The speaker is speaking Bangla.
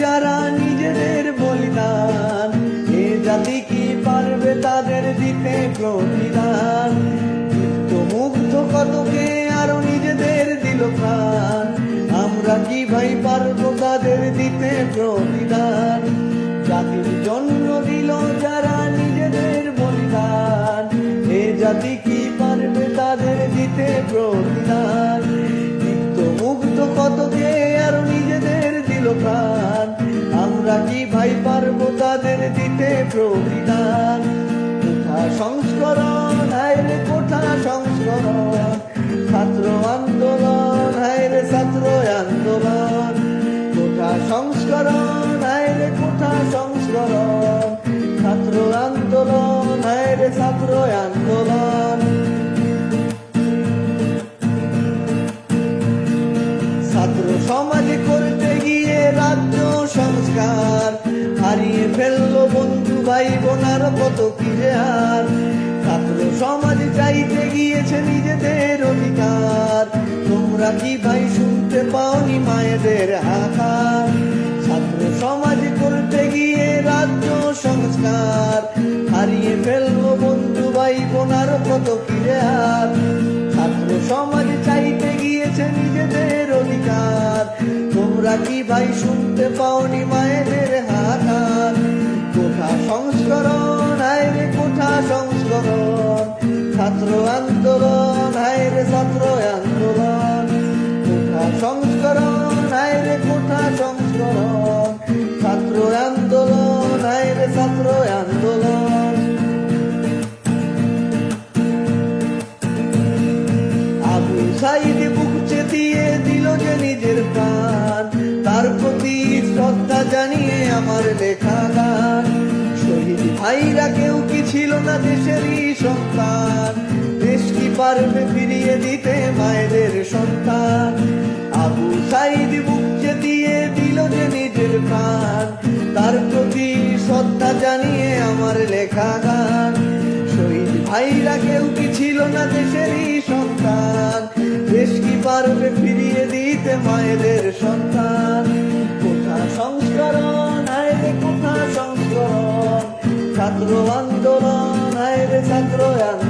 যারা নিজেদের বলিদান, এ জাতি কি পারবে তাদের দিতে প্রতিদান? মুগ্ধ কতকে আরও নিজেদের দিল প্রাণ? আমরা কি ভাই পারব তাদের দিতে প্রতিদান? জাতির জন্য দিল যারা নিজেদের বলিদান, এ জাতি কি ভাই পারব তাদের দিতে প্রতিদান। কোঠা সংস্করণ, হায় রে কোঠা সংস্করণ? ছাত্র আন্দোলন, হায় রে ছাত্র আন্দোলন। কোঠা সংস্করণ, হায় রে কোঠা সংস্করণ? ছাত্র আন্দোলন, হায় রে ছাত্র আন্দোলন। সংস্কার। হারিয়ে ফেলল বন্ধু ভাই বোনার কত কি আর ছাত্র সমাজে চাইতে গিয়েছে নিজেদের অধিকার। তোমরা কি ভাই শুনতে পাওনি মায়েদের হাহাকার? ছাত্র সমাজে করতে গিয়ে রাজ্য সংস্কার। হারিয়ে ফেলল বন্ধু ভাই বোনার কত কি আর ছাত্র সমাজ চাইতে গিয়েছে ছাত্র আন্দোলন, হায় রে ছাত্র আন্দোলন। কোঠা সংস্করণ, হায় রে কোঠা সংস্করণ। ছাত্র আন্দোলন, হায় রে ছাত্র আন্দোলন। আবু সাইদ বুক চেতিয়ে দিল যে নিজের প্রাণ। তার প্রতি শ্রদ্ধা জানিয়ে আমার লেখা গান। ভাইরা কেউ কি ছিল না দেশেরই সন্তান? দেশ কি পারবে ফিরিয়ে দিতে মায়েদের সন্তান? আবু সাইদ বুক দিয়ে দিল যে নিজের প্রাণ, তার প্রতি শ্রদ্ধা জানিয়ে আমার লেখা গান। শহীদ ভাইরা কেউ কি ছিল না দেশেরই সন্তান? সংস্করণ ছাত্র